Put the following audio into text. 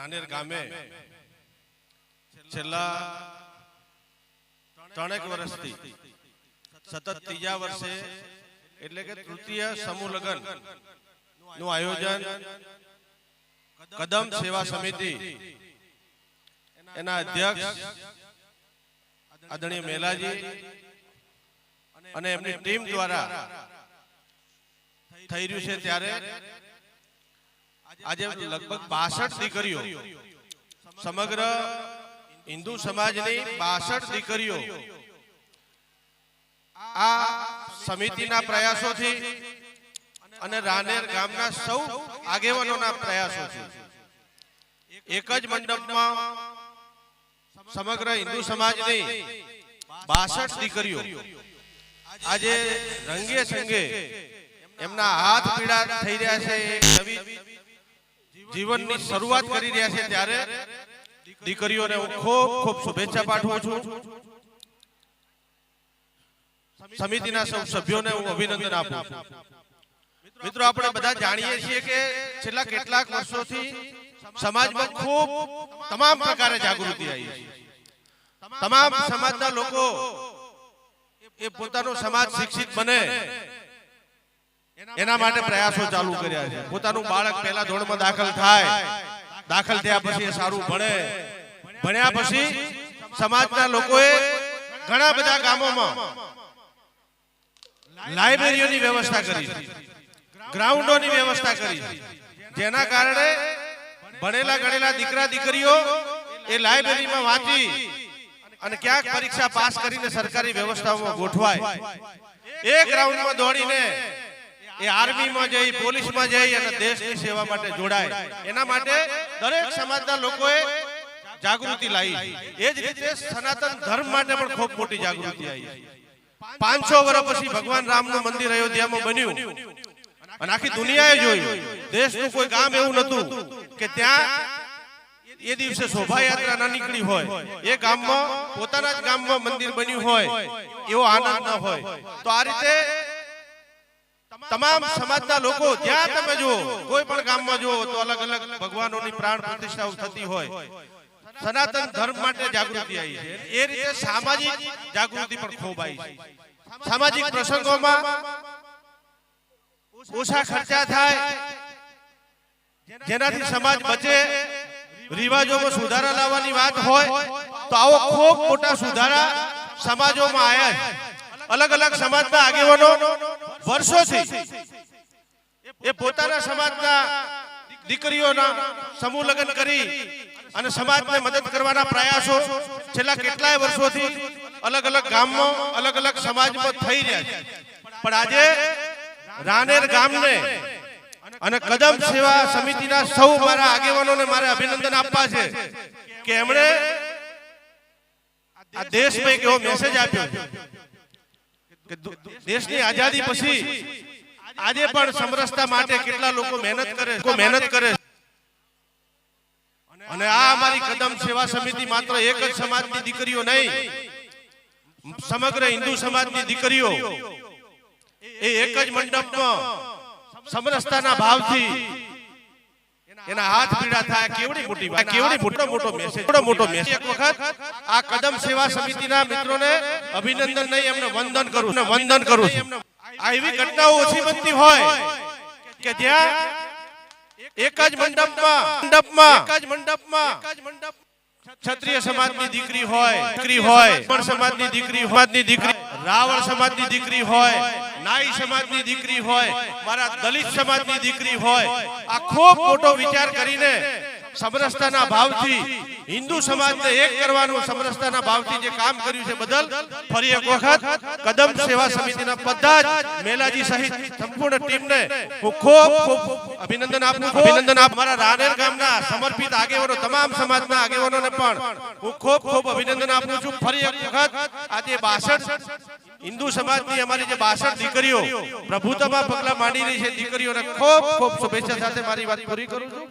રાનેર ગામે છેલ્લા ત્રણેક વર્ષથી, સતત ત્રીજા વર્ષે એટલે કે તૃતીય સમૂહ લગ્નનું આયોજન કદમ સેવા સમિતિ એના અધ્યક્ષ આદરણીય મેલાજી અને એમની ટીમ દ્વારા થઈ રહ્યું છે ત્યારે આજે લગભગ બાસઠ દીકરીઓ. સમગ્ર હિન્દુ સમાજની બાસઠ દીકરીઓ. આ સમિતિના પ્રયાસોથી અને રાનેર ગામના સૌ આગેવાનોના પ્રયાસોથી એક જ મંડપમાં સમગ્ર હિન્દુ સમાજની બાસઠ દીકરીઓ. આજે રંગે સંગે એમના હાથ પીડા થઈ રહ્યા છે. એક નવી જીવનની શરૂઆત કરી રહ્યા છે ત્યારે દીકરીઓને હું ખૂબ ખૂબ શુભેચ્છા પાઠવું છું. સમિતિના સૌ સભ્યોને હું અભિનંદન આપું છું. મિત્રો, આપણે બધા જાણીએ છીએ કે છેલ્લા કેટલાક વર્ષોથી સમાજમાં ખૂબ તમામ પ્રકારે જાગૃતિ આવી છે. તમામ સમાજના લોકો એ પોતાનો સમાજ શિક્ષિત બને. એના માટે પ્રયાસો ચાલુ કર્યા છે. પોતાનું બાળક પહેલા ધોરણમાં દાખલ થાય. દાખલ થયા. પછી એ સારું ભણે. ભણ્યા પછી સમાજના લોકોએ ઘણા બધા ગામોમાં લાઇબ્રેરીઓની વ્યવસ્થા કરી. ગ્રાઉન્ડોની વ્યવસ્થા કરી. જેના કારણે ભણેલા ગણેલા દીકરા દીકરીઓ એ લાઇબ્રેરીમાં વાંચી અને ક્યાંક પરીક્ષા પાસ કરીને સરકારી વ્યવસ્થાઓમાં ગોઠવાય. એ ગ્રાઉન્ડમાં દોડીને એ આર્મીમાં જઈ, પોલીસમાં જઈ અને દેશની સેવા માટે જોડાય. એના માટે દરેક સમાજના લોકોએ જાગૃતિ લાવી. એ જ રીતે સનાતન ધર્મ માટે પણ ખૂબ મોટી જાગૃતિ આવી. પાંચસો વર્ષ પછી ભગવાન રામનું મંદિર અયોધ્યામાં બન્યું. અને આખી દુનિયાએ જોયું. દેશનું કોઈ ગામ એવું નતું કે ત્યાં એ દિવસે શોભાયાત્રા ના નીકળી હોય. એ ગામમાં, પોતાના જ ગામમાં મંદિર બન્યું હોય. એવો આનંદ ન હોય. તો આ રીતે તમામ સમાજના લોકો, જ્યાં તમે જુઓ, કોઈ પણ ગામમાં જુઓ, તો અલગ અલગ ભગવાનોની પ્રાણ પ્રતિષ્ઠાઓ થતી હોય. સનાતન ધર્મ માટે જાગૃતિ આવી છે. એ રીતે સામાજિક જાગૃતિ પણ ખૂબ આવી છે. સામાજિક પ્રસંગોમાં ઓછા ખર્ચા થાય, જેનાથી સમાજ બચે, રિવાજોમાં સુધારા લાવવાની વાત હોય, તો આવો ખૂબ મોટા સુધારા સમાજોમાં આવ્યા અલગ અલગ સમાજના આગેવાનો વર્ષોથી એ પોતાના સમાજના દીકરીઓના સમૂહ લગ્ન કરી અને સમાજને મદદ કરવાના પ્રયાસો છેલ્લા કેટલાય વર્ષોથી અલગ અલગ ગામમાં અલગ અલગ સમાજમાં થઈ રહ્યા છે. પણ આજે રાનેર ગામને અને કદમ સેવા સમિતિના સૌ મારા આગેવાનોને મારે અભિનંદન આપવા છે કે એમણે આ દેશમાં એક એવો મેસેજ આપ્યો કે દેશની આઝાદી પછી આજે પણ સમરસતા માટે કેટલા લોકો મહેનત કરે લોકો મહેનત કરે અને આ અમારી કદમ સેવા સમિતિ માત્ર એક જ સમાજની દીકરીઓ નહીં. સમગ્ર હિન્દુ સમાજની દીકરીઓ એ એક જ મંડપમાં સમરસતાના ભાવથી એના હાથ પીડા થાય, કેવડી મોટી વાત, કેવડી મોટો મોટો મેસેજ મોટો મોટો મેસેજ એક વખત આ કદમ સેવા સમિતિના મિત્રોને અભિનંદન નહીં, એમને વંદન કરું ને વંદન કરું. આ એવી ઘટનાઓ ઓછી બનતી હોય કે જ્યાં એક જ મંડપમાં મંડપમાં, એક જ મંડપમાં ક્ષત્રિય સમાજની દીકરી હોય દીકરી હોય પણ સમાજની દીકરી સમાજની દીકરી રાવળ સમાજની દીકરી હોય નાઈ સમાજની દીકરી હોય મારા દલિત સમાજની દીકરી હોય આ ખૂબ મોટો વિચાર કરીને સમરસતાના ભાવથી હિન્દુ સમાજને એક કરવાનું સમરસતાના ભાવથી જે કામ કર્યું છે બદલ ફરી એક વખત કદમ સેવા સમિતિના બધા જ મેલાજી સહિત સંપૂર્ણ ટીમને હું ખૂબ ખૂબ અભિનંદન આપું અભિનંદન આપ મારા રાનેર ગામના સમર્પિત આગેવાનો, તમામ સમાજના આગેવાનોને પણ હું ખૂબ ખૂબ અભિનંદન આપું છું. ફરી એક વખત આજે બાસઠ હિન્દુ સમાજની અમારી જે બાસઠ દીકરીઓ પ્રભુત્વમાં પગલા માંડી રહી છે, દીકરીઓને ખૂબ ખૂબ શુભેચ્છા સાથે મારી વાત પૂરી કરું છું.